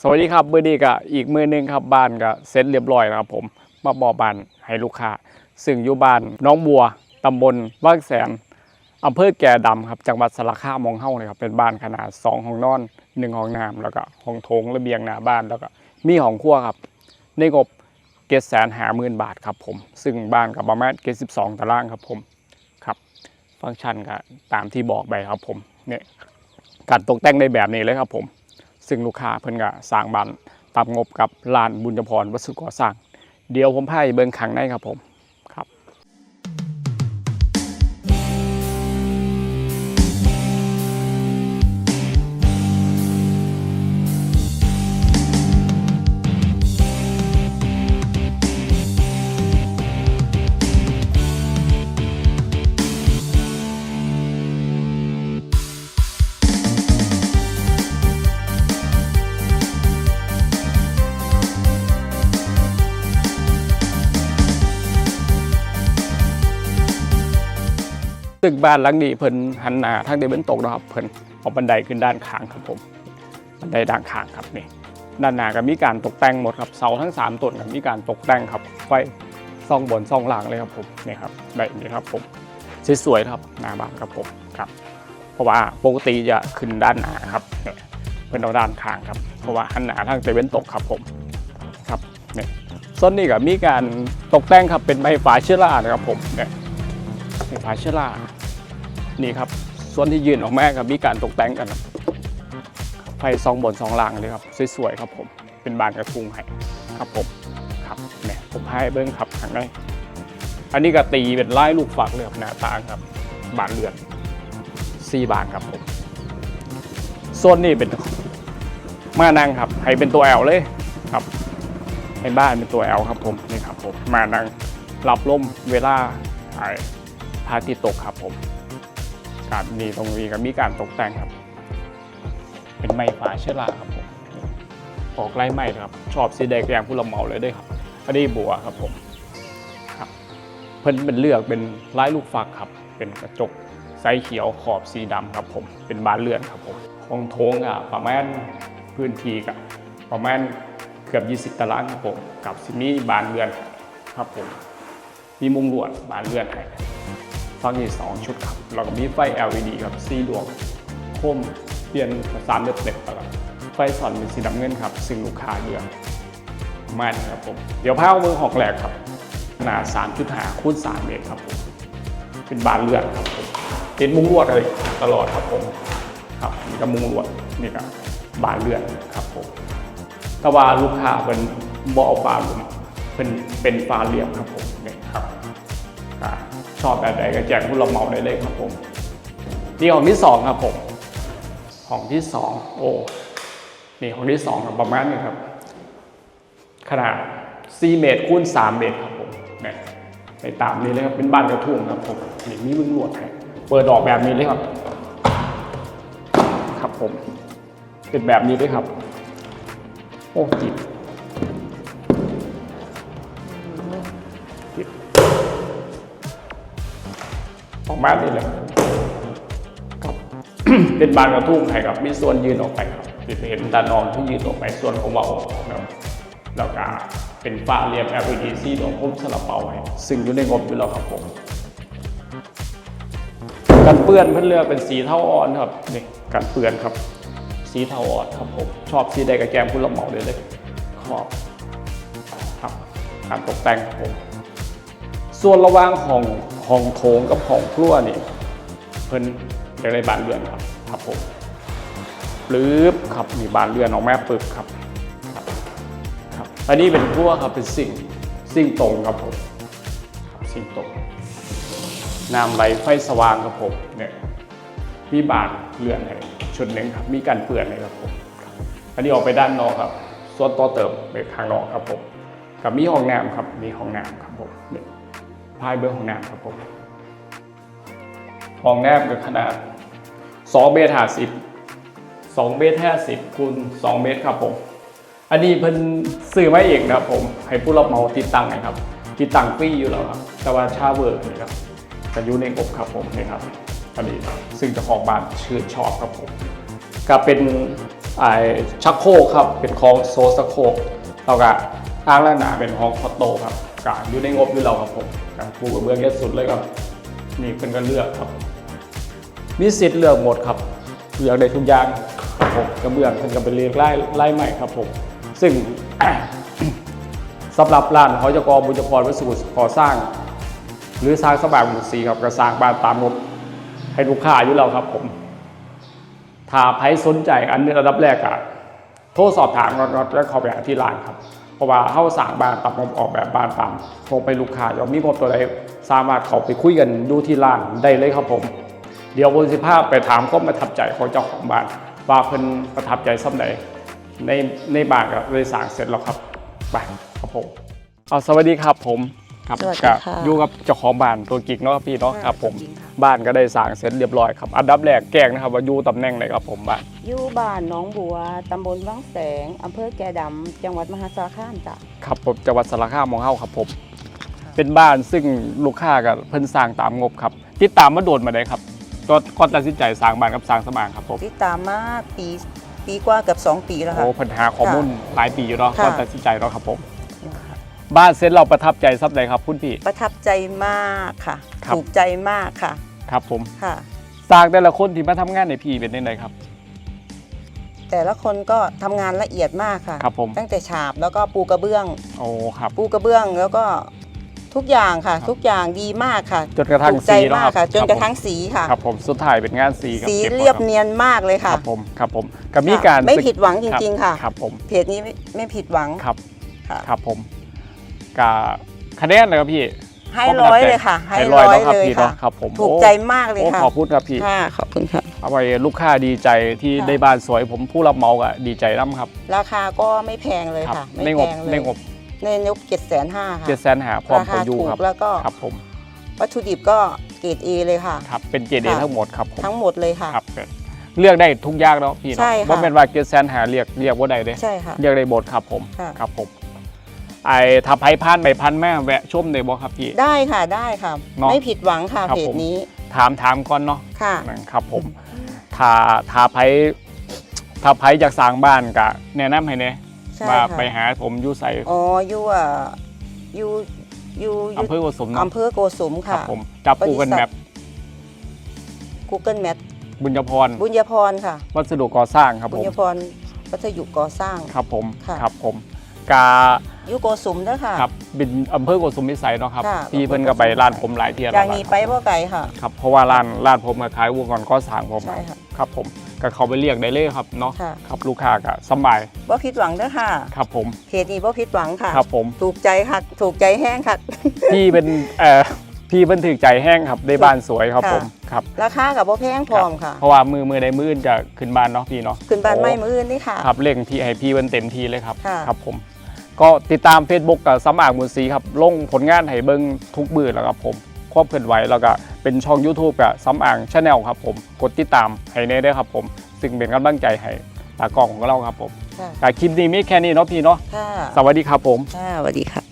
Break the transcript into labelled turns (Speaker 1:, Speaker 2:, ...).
Speaker 1: สวัสดีครับมือดีกับอีกมือหนึงครับบ้านก็เสร็จเรียบร้อยแล้วครับผมมาบอบ้านให้ลูกค้าซึ่งอยู่บ้านน้องบัวตำบลว่างแสนอำเภอแก่ดำครับจังหวัดสระคามมองเฮ้าเลยครับเป็นบ้านขนาด2ห้องนอน1ห้องน้ำแล้วก็ห้องโถงระเบียงหน้าบ้านแล้วก็มีห้องครัวครับ ในงบเกแสนหาหมื่นบาทครับผมซึ่งบ้านกับประมาณเกสิบสองตารางครับผมครับ ฟังก์ชันก็ตามที่บอกไปครับผมเนี่ยการตกแต่งในแบบนี้เลยครับผม ซึ่งลูกค้าเพิ่นก็สร้างบ้านตามงบกับลานบุญจพรวัสดุก่อสร้าง เดี๋ยวผมพาไปเบิ่งขังในครับผม ตึกบ้านหลังนี้เพิ่นหันหน้าทางเดบินตกนะครับเพิ่นเอาบันไดขึ้นด้านข้างครับผมบันไดด้านข้างครับนี่ด้านหน้าก็มีการตกแต่งหมดครับเสาทั้งสามต้นก็มีการตกแต่งครับไฟซ่องบนซ่องล่างเลยครับผมนี่ครับแบบนี้ครับผมสวยๆครับหน้าบ้านครับผมครับ เพราะว่าปกติจะขึ้นด้านหน้าครับเนี่ยเพิ่นเอาด้านข้างครับเพราะว่าหันหน้าทางเดบินตกครับผมครับเนี่ยส่วนนี้ก็มีการตกแต่งครับเป็นไม้ฝาเชื้อรานะครับผมเนี่ย ไฟฟ้าเชื้อรานี่ครับ ส่วนที่ยืนออกมาครับมีการตกแต่งกันครับไฟสองบนสองล่างเลยครับ สวยๆครับผม เป็นบานกระทุงให้ครับผมครับเนี่ยผมให้เบิ้งครับข้างในอันนี้ก็ตีเป็นไลายลูกฝักเลยครับหน้าต่างครับ บานเรือนสี่บานครับผมโซนนี้เป็นมานั่งครับ ให้เป็นตัวแอลเลยครับ ให้บ้านเป็นตัวแอลครับผมนี่ครับผมมานั่งรับลมเวลาไอ พาทิตตกครับผมการมีตรงนี้ก็มีการตกแต่งครับ เป็นไม้ฟ้าเชื้อราครับผมออกไล่ไม้ครับ ชอบสีแดงแดงผู้ละเมาเลยด้วยครับอันนี้บัวครับผมครับ เพิ่นเป็นเลือกเป็นลายลูกฟักครับ เป็นกระจกไซส์เขียวขอบสีดำครับผม เป็นบานเลื่อนครับผมห้องโถงอะประมาณพื้นที่กับประมาณเกือบ 20 ตารางครับผมกับสิมีบานเลื่อนครับผม มีมุมลวดบานเลื่อนให้ ฟังอีกสองชุดครับแล้วก็มีไฟ LED ครับสีดวงโคมเปลี่ยนสามเด็ดๆแล้วก็ไฟสอนเป็นสีดำเงินครับ ซึ่งลูกค้าเลือกมากครับผม เดี๋ยวพาเอามือหอกแหลกครับ ขนาด 3.5คูณ3เมตรครับผมเป็นบานเลือนครับผมเติดมุ้งลวดเลยตลอดครับผมครับนี่ก็มุ้งลวดนี่ก็บานเลือนครับผมแต่ว่าลูกค้าเป็นบเอาฟ้าหลุมเป็นเป็นฟ้าเหลี่ยมครับผม ชอบแบบไหนก็แจ้งผู้รับเหมาได้เลยครับผมนี่ห้องที่สองครับผมห้องที่สองโอ้นี่ห้องที่สองครับประมาณนี้ครับ ขนาด4เมตรคูณ3เมตรครับผมเนี่ยในตามนี้เลยครับเป็นบ้านกระทุ่งครับผมนี่มีมึงลวดให้เปิดออกแบบนี้เลยครับ ครับผมเป็นแบบนี้ด้วยครับ โอ้จิบ ออกมาได้เลยครับเป็นบานกระทุ่งให้ครับมีส่วนยืนออกไปครับจะเห็นด้านนอนที่ยืนออกไปส่วนของเบาครับแล้วก็เป็นฝ้าเรียบ LED สีดวงพุ่มสลับเป่าให้ซึ่งอยู่ในงบอยู่แล้วครับผม กันเปื้อนเพื่อนเลือกเป็นสีเทาอ่อนครับนี่กันเปื้อนครับ สีเทาอ่อนครับผมชอบสีใดกับแกมผู้รับเหมาเลยเลยขอบครับการตกแต่งครับผม ส่วนระวางห้อง ห้องโถงกับห้องครัวนี่เพิ่นจะได้บานเรือนครับครับผมปลื้บครับมีบานเรือนออกแม่ปึกครับครับครับ อันนี้เป็นครัวครับเป็นสิ่งสิ่งตรงครับผมสิ่งตรงน้ำไหลไฟสว่างครับผมเนี่ยมีบานเลื่อนให้ชุดหนึ่งครับมีการเปื่อนให้ครับผมอันนี้ออกไปด้านนอกครับ ส่วนต่อเติมไปข้างนอกครับผมกับมีห้องน้ำครับมีห้องน้ำครับผมเนี่ย พายเบอร์ห้องน้ำครับผมห้องแน้ำกับขนาด 2 เมตรห้าสิบ2เมตรห้าสิบคูณ2เมตรครับผม อันนี้เพิ่นซื้อมาเองนะครับผม ให้ผู้รับเหมาติดตั้งนะครับ ติดตั้งฟรีอยู่แล้วครับ แต่ว่าชาเวิร์นี่ครับจะอยู่ในงบครับผมนี่ครับอันนี้ซึ่งเจ้าของบ้านชื่นชอบครับผมก็เป็นไอชักโครกครับ เป็นของโซสโครกเราก็ อ้างแล้วหนาเป็นห้องคอโตครับกาอยู่ในงบอยู่เราครับผมการปูกระเบื้องเยอะสุดเลยครับ นี่เพิ่นก็เลือกครับ มีสิทธิ์เลือกหมดครับเลือกได้ทุกอย่างครับผมกระเบื้องเพิ่นก็เป็นเรียงไล่ไล่ใหม่ครับผมซึ่งสำหรับร้านหอจกบุญจพรวัสดุก่อสร้าง หรือสร้างสบายหมู่สีครับก็สร้างบ้านตามงบให้ลูกค้าอยู่แล้วครับผมถ้าใครสนใจอันนี้ระดับแรกอะโทรสอบถามน็อตแล้วเข้าไปหาที่ร้านครับ เพราะว่าเข้าสั่งบ้านตามงบออกแบบบ้านตามโทรไปลูกค้าอยากมีงบตัวใดสามารถเข้าไปคุยกันดูที่ร้านได้เลยครับผม เดี๋ยววันสิภาพไปถามก็ประทับใจของเจ้าของบ้านว่าเพิ่นประทับใจซ้ำไหนในในบ้านก็เลยสั่งเสร็จแล้วครับไปครับผมเอาสวัสดีครับผมครับ
Speaker 2: สวัสดี
Speaker 1: ก็
Speaker 2: ค่ะ
Speaker 1: อยู่กับเจ้าของบ้านตัวกิ๊กเนาะพี่เนาะครับผม
Speaker 2: จริงค่ะ
Speaker 1: บ้านก็ได้สั่งเสร็จเรียบร้อยครับอันดับแรกแกล้งนะครับว่าอยู่ตำแหน่งไหนครับผมบ้าน
Speaker 2: อยู่บ้านหน้องบัวตำบลวังแสงอำเภอแก่ดำจังหวัดมหาสารคามจ้ะ
Speaker 1: ครับผมจังหวัดสารคามของเฮาครับผมเป็นบ้านซึ่งลูกค้ากับเพิ่นสร้างตามงบครับติดตามมาโดนมาได้ครับก็ก็ตัดสินใจสร้างบ้านกับสร้างสมางครับผม
Speaker 2: ติดตามมาปีปีกว่าเกับ 2 ปีแล้วค่ะ
Speaker 1: โอ้เพิ่นหาข้อมูลหลายปีอยู่เนาะ
Speaker 2: ค่ะ
Speaker 1: ก็ตัดสินใจเนาะครับผม บ้านเสร็จเราประทับใจซับใดครับคุณพี่
Speaker 2: ประทับใจมากค่ะ
Speaker 1: ครับ
Speaker 2: ถูกใจมากค่ะ
Speaker 1: ครับผม
Speaker 2: ค่ะ
Speaker 1: สร้างแต่ละคนที่มาทำงานในพี่เป็นยังไงครับ
Speaker 2: แต่ละคนก็ทำงานละเอียดมากค่ะ
Speaker 1: ครับผม
Speaker 2: ตั้งแต่ฉาบแล้วก็ปูกระเบื้อง
Speaker 1: โอ้ครับ
Speaker 2: ปูกระเบื้องแล้วก็ทุกอย่างค่ะ
Speaker 1: ครับ
Speaker 2: ทุกอย่างดีมากค่ะ
Speaker 1: จนกระทั่ง
Speaker 2: ถูกใจ
Speaker 1: สีเนาะ
Speaker 2: มา
Speaker 1: ค
Speaker 2: ก
Speaker 1: รับ
Speaker 2: ค่ะจนกระ
Speaker 1: คบผม
Speaker 2: ทั่งสีค่ะ
Speaker 1: ครับผมสุดท้ายเป็นงานสีกับ
Speaker 2: สี
Speaker 1: ก็บ
Speaker 2: เรียบ
Speaker 1: ครับ
Speaker 2: เนียนมากเลย
Speaker 1: ค
Speaker 2: ค่ะ
Speaker 1: รับผมครับผมกับมี
Speaker 2: ค่ะ
Speaker 1: การ
Speaker 2: ไม่
Speaker 1: ศึก
Speaker 2: ผิดหวังจริง ๆ ค่ะ
Speaker 1: ครับผม
Speaker 2: เพจนี้ไม่ไม่ผิดหวัง
Speaker 1: ครับ
Speaker 2: ค่ะ
Speaker 1: ครับผม กาคะแนนเลยครับพี่
Speaker 2: ให้
Speaker 1: ผมประทับ
Speaker 2: ร้อย
Speaker 1: ใจ
Speaker 2: เลยค่ะ ให้
Speaker 1: ให้
Speaker 2: ร้อย
Speaker 1: เนาะครับ
Speaker 2: เลย
Speaker 1: พี่
Speaker 2: ค่ะ
Speaker 1: เนาะครับผม
Speaker 2: ถูก
Speaker 1: โอ้
Speaker 2: ใจมากเลย
Speaker 1: โอ้
Speaker 2: ค่ะ
Speaker 1: ขอบคุณครับพี่
Speaker 2: ค่ะขอบคุณค่ะ
Speaker 1: เอาไว้ลูกค้าดีใจที่
Speaker 2: ค่ะ
Speaker 1: ได้บ้านสวยผมผู้รับเหมาก็ดีใจน้ำครับ
Speaker 2: ราคาก็ไม่แพงเลย
Speaker 1: ครับ
Speaker 2: ค่ะ
Speaker 1: ใน
Speaker 2: ไม่
Speaker 1: ง
Speaker 2: แพ
Speaker 1: บ
Speaker 2: งเลย
Speaker 1: ในงบ
Speaker 2: ในงบเจ็ดแสนห้าค่ะ
Speaker 1: เจ็ดแสนหาพร้อม
Speaker 2: รา
Speaker 1: ขอ
Speaker 2: คา
Speaker 1: ยู
Speaker 2: ถู
Speaker 1: ครั
Speaker 2: ก
Speaker 1: บ
Speaker 2: แล้วก็
Speaker 1: ครับผม
Speaker 2: วัตถุดิบก็เกรดเอเลยค่ะ
Speaker 1: ครับเป็นเจดี
Speaker 2: ค่ะ
Speaker 1: ทั้งหมดครับผม
Speaker 2: ทั้งหมดเลยค่ะ
Speaker 1: ครับเลือกได้ทุกอย่างเนาะพี่
Speaker 2: ใช่
Speaker 1: เนาะ
Speaker 2: ค่ะ
Speaker 1: ว่าเป็นว่าเจ็ดแสนหาเรียกเรียกว่าใดเด้
Speaker 2: ใช่ค่ะ
Speaker 1: เรียกได้หมดครับผม
Speaker 2: ค่ะ
Speaker 1: ครับผม ไอ้ทับไผ่พันไปพันแม่แวะชมได้บ่ครับพี่
Speaker 2: ได้ค่ะได้ค่ะ
Speaker 1: เนาะ
Speaker 2: ไม่ผิดหวังค่ะ
Speaker 1: ครับ
Speaker 2: เพจ
Speaker 1: ผม
Speaker 2: นี้
Speaker 1: ถามถามก่อนเนาะ
Speaker 2: ค่ะ
Speaker 1: นะครับผมถ้าถ้าไผถ้าไผจากสร้างบ้านก็แนะนำให้เนี่ย
Speaker 2: ใช่
Speaker 1: ว่า
Speaker 2: ค่ะ
Speaker 1: ไปหาผมอยู่ใส่
Speaker 2: อ๋ออยู่อะอยู่อยู่อยู่
Speaker 1: อำเภอโกสมเนาะ
Speaker 2: อำเภอโกสุม
Speaker 1: ครั
Speaker 2: ค่ะ
Speaker 1: บผมจับปูกัน
Speaker 2: บริษัท
Speaker 1: แบบ
Speaker 2: Google Map
Speaker 1: บุญญพร
Speaker 2: บุญญพรค่ะ
Speaker 1: วัสดุก่อสร้างครับ
Speaker 2: บุ
Speaker 1: ผ
Speaker 2: ญ
Speaker 1: ม
Speaker 2: ญพรวัสดุก่อสร้าง
Speaker 1: ครับผม
Speaker 2: ค่ะ
Speaker 1: ครับผมกา
Speaker 2: อยู่โกสุมเด้อค่ะ
Speaker 1: ครับบินอำเภอโกสุมพิสัยเนาะครับ
Speaker 2: ค่ะ
Speaker 1: พี่เพิ่นก็ไปร้านผมหลายเที่ย
Speaker 2: อ
Speaker 1: แล้
Speaker 2: ย่าวงนี้ไปบ่ไกลค่ะ
Speaker 1: ครับเพราะว่าร้านร้านผมก็ขายอุปกรณ์ก่อสร้างผม
Speaker 2: ใช่ค่ะ
Speaker 1: ครับผมก็เขาไปเรียกได้เลยครับเนาะ
Speaker 2: ค่ะ
Speaker 1: ครับลูกค้าก็สำบาย
Speaker 2: บ่ผิดหวังเด้อค่ะ
Speaker 1: ครับผม
Speaker 2: เพจนี้บ่ผิดหวังค่ะ
Speaker 1: ครับผม
Speaker 2: ถูกใจค่ะถูกใจแห้งค่ะ
Speaker 1: พี่เป็นเอ่อพี่เป็นถึกใจแห้งครับได้บ้านสวยครับ
Speaker 2: ค่ะ
Speaker 1: ผมครับ
Speaker 2: ราคากับบ่แพงพร้อมค่ะ
Speaker 1: เพราะว่ามือมือใดมืออื่นจะขึ้นบ้านเนาะพี่เนาะ
Speaker 2: ขึ้นบ้าน
Speaker 1: โอ้
Speaker 2: ไม้มืออื่นนี่ค่ะ
Speaker 1: ครับเร่งพี่ให้พี่เป็นเต็มที่เลยครับ
Speaker 2: ค่ะ
Speaker 1: ครับผม ก็ติดตาม Facebook กับสมอางมูลสีครับลงผลงานให้เบิ้งทุกมือแล้วครับผมควบเคลื่อนไหวแล้วก็เป็นช่อง YouTube กับสมอางชาแนลครับผมกดติดตามให้แน่ได้วยครับผมซึ่งเป็นกำลังใจให้ตากล้องของเราครับผม
Speaker 2: ค่ะ
Speaker 1: แต่คลิปนี้มีแค่นี้เนาะพี่เนาะ
Speaker 2: ค่ะ
Speaker 1: สวัสดีครับผม
Speaker 2: ค่ะสวัสดีค่ะ